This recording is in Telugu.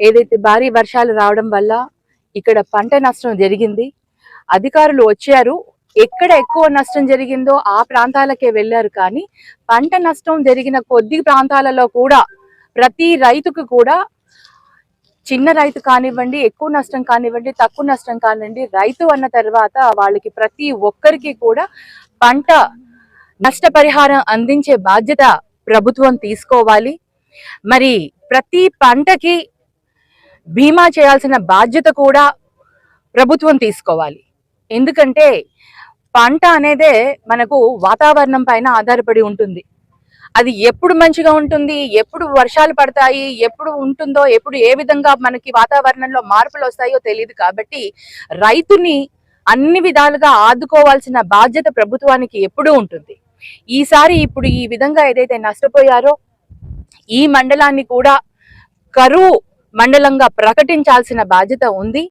ఏదైతే భారీ వర్షాలు రావడం వల్ల ఇక్కడ పంట నష్టం జరిగింది అధికారులు వచ్చారు. ఎక్కడ ఎక్కువ నష్టం జరిగిందో ఆ ప్రాంతాలకే వెళ్ళారు కానీ పంట నష్టం జరిగిన కొద్ది ప్రాంతాలలో కూడా ప్రతి రైతుకు కూడా చిన్న రైతు కానివ్వండి ఎక్కువ నష్టం కానివ్వండి తక్కువ నష్టం కానివ్వండి రైతు అన్న తర్వాత వాళ్ళకి ప్రతి ఒక్కరికి కూడా పంట నష్టపరిహారం అందించే బాధ్యత ప్రభుత్వం తీసుకోవాలి. మరి ప్రతి పంటకి బీమా చేయాల్సిన బాధ్యత కూడా ప్రభుత్వం తీసుకోవాలి. ఎందుకంటే పంట అనేదే మనకు వాతావరణం పైన ఆధారపడి ఉంటుంది. అది ఎప్పుడు మంచిగా ఉంటుంది ఎప్పుడు వర్షాలు పడతాయి ఎప్పుడు ఉంటుందో ఎప్పుడు ఏ విధంగా మనకి వాతావరణంలో మార్పులు వస్తాయో తెలియదు కాబట్టి రైతుని అన్ని విధాలుగా ఆదుకోవాల్సిన బాధ్యత ప్రభుత్వానికి ఎప్పుడూ ఉంటుంది. ఈసారి ఇప్పుడు ఈ విధంగా ఏదైతే నష్టపోయారో ఈ మండలాన్ని కూడా కరువు మండలంగా ప్రకటించాల్సిన బాధ్యత ఉంది.